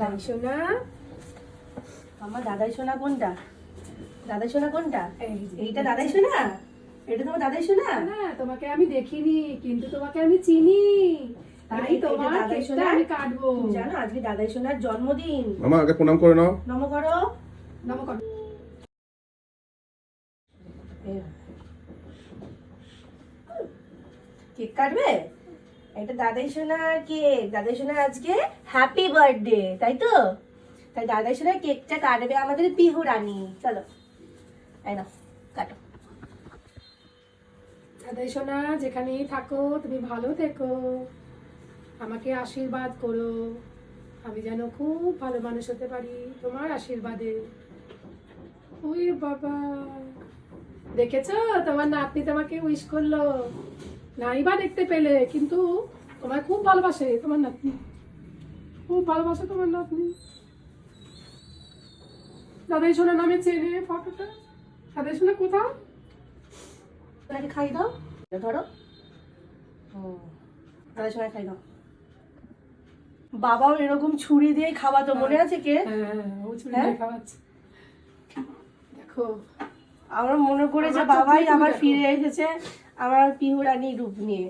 দাদাই সোনা। আমার দাদাই সোনা কোনটা? দাদাই সোনা কোনটা? এইটা দাদাই সোনা? এটা তোমার দাদাই সোনা? না তোমাকে আমি দেখিনি কিন্তু তোমাকে আমি চিনি। তাই তোমার দাদাই সোনা? আমি কাটবো। জানো আজকে দাদাই সোনার জন্মদিন। মামা আগে প্রণাম করে নাও। নম করো। কেক কাটবে? এটা দাদাই সোনার কেক। দাদাই সোনার আজকে হ্যাপি বার্থডে তাই তো? তাই দাদাই সোনার কেকটা কাটবে আমাদের পিহু রানী। চলো, এই নাও, কাটো। দাদাই সোনা যেখানেই থাকো, তুমি ভালো থেকো। আমাকে আশীর্বাদ করো। আমি যেন খুব ভালো মানুষ হতে পারি তোমার আশীর্বাদে। ওই বাবা। দেখেছ? তোমার নাতনি তোমাকে উইশ করল। নাই বা দেখতে পেলে কিন্তু তোমায় খুব ভালোবাসে তোমার নাতনি। খুব ভালোবাসে তোমার নাতনি। দাদাই সোনা নামে চেনে ফটোটা? দাদাই সোনা কোথাও? ওনাকে খাই দাও ধরো। দাদাই খাই দাও। বাবাও এরকম ছুরি দিয়ে খাওয়াতো মনে আছে কে? হ্যাঁ ও ছুরি হ্যাঁ? দিয়ে খাওয়াচ্ছে। দেখো। আমরা মনে করে যে বাবাই আবার ফিরে এসেছে। আমার পিহু রানী রূপ নিয়ে।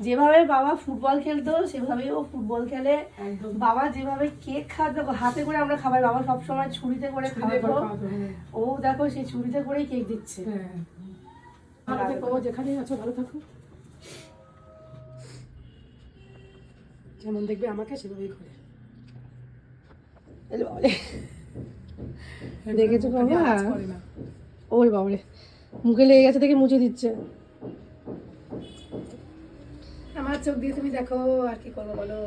যেভাবে বাবা ফুটবল খেলতো সেভাবেই ও ফুটবল খেলে। বাবা যেভাবে কেক খাওয়াতো হাতে করে আমরা খাবার বাবা সবসময় ছুরিতে করে খাওয়াতো। খাওয়াতো, হ্যাঁ। ও দেখো সেই ছুরিতে করেই কেক দিচ্ছে। হ্যাঁ। ভালো থেকো যেখানে আছো ভালো থাকো। যেমন দেখবে আমাকে সেভাবেই করে। দেখেছ বাবা? ওরে বাবারে মুখে লেগে গেছে দেখে মুছে দিচ্ছে। আমার চোখ দিয়ে তুমি দেখো আর কি করব বলো?